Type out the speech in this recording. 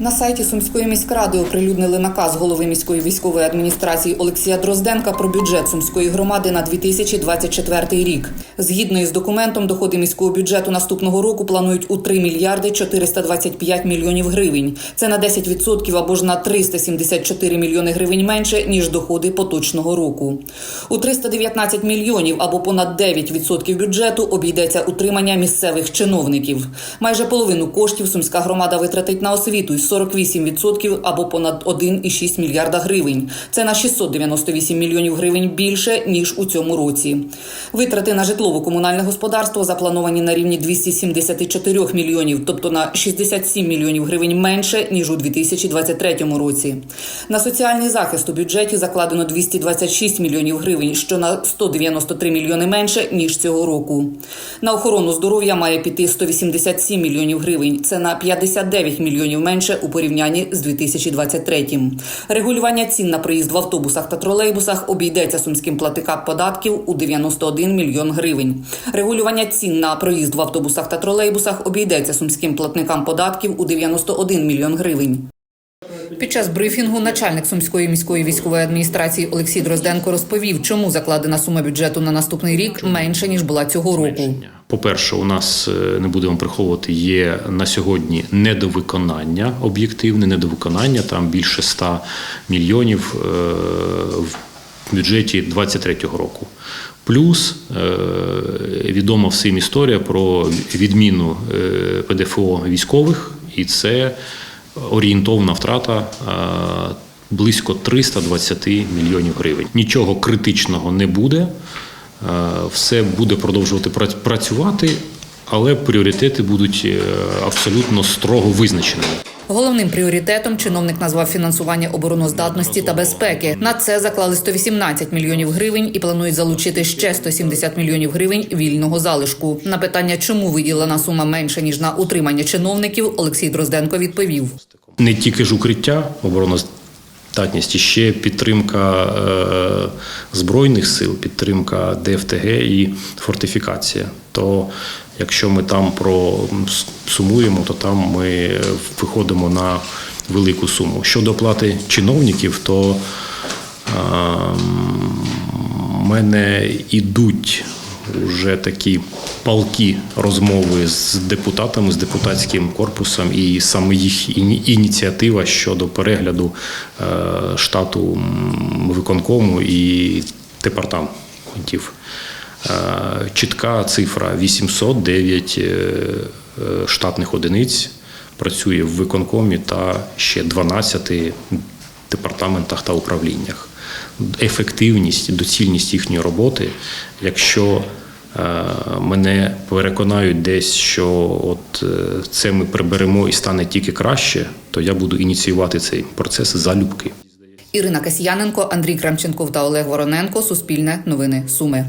На сайті Сумської міськради оприлюднили наказ голови міської військової адміністрації Олексія Дрозденка про бюджет Сумської громади на 2024 рік. Згідно із документом, доходи міського бюджету наступного року планують у 3 мільярди 425 мільйонів гривень. Це на 10% або ж на 374 мільйони гривень менше ніж доходи поточного року. У 319 мільйонів або понад 9% бюджету обійдеться утримання місцевих чиновників. Майже половину коштів сумська громада витратить на освіту 48% або понад 1,6 мільярда гривень. Це на 698 мільйонів гривень більше ніж у цьому році. Витрати на житлово-комунальне господарство заплановані на рівні 274 мільйонів, тобто на 67 мільйонів гривень менше ніж у 2023 році. На соціальний захист у бюджеті закладено 226 мільйонів гривень, що на 193 мільйони менше ніж цього року. На охорону здоров'я має піти 187 мільйонів гривень. Це на 59 мільйонів менше у порівнянні з 2023. Регулювання цін на проїзд в автобусах та тролейбусах обійдеться сумським платникам податків у 91 мільйон гривень. Регулювання цін на проїзд в автобусах та тролейбусах обійдеться сумським платникам податків у 91 мільйон гривень. Під час брифінгу начальник сумської міської військової адміністрації Олексій Дрозденко розповів, чому закладена сума бюджету на наступний рік менше ніж була цього року. По-перше, у нас е, не будемо приховувати, є на сьогодні недовиконання, об'єктивне недовиконання, там більше 100 мільйонів е, в бюджеті 2023 року. Плюс е, відома всім історія про відміну ПДФО військових, і це орієнтовна втрата близько 320 мільйонів гривень. Нічого критичного не буде. Е, Все буде продовжувати працювати, але пріоритети будуть е, абсолютно строго визначеними. Головним пріоритетом чиновник назвав фінансування обороноздатності та безпеки. На це заклали 118 мільйонів гривень і планують залучити ще 170 мільйонів гривень вільного залишку. На питання, чому виділена сума менша ніж на утримання чиновників, Олексій Дрозденко відповів. Не тільки ж укриття, обороноздатність, і ще підтримка е, збройних сил, підтримка ДФТГ і фортифікація. То якщо ми там про сумуємо, то там ми виходимо на велику суму. Щодо оплати чиновників, то в мене ідуть вже такі палкі розмови з депутатами, з депутатським корпусом, і саме їх ініціатива щодо перегляду е, штату виконкому і департаментів. Е, Чітка цифра 809 е, штатних одиниць працює в виконкомі та ще 12 департаментах та управліннях. Ефективність, доцільність їхньої роботи, якщо мене переконають десь, що от е, це ми приберемо і стане тільки краще, то я буду ініціювати цей процес залюбки. Ірина Касьяненко, Андрій Крамченков та Олег Вороненко. Суспільне новини Суми.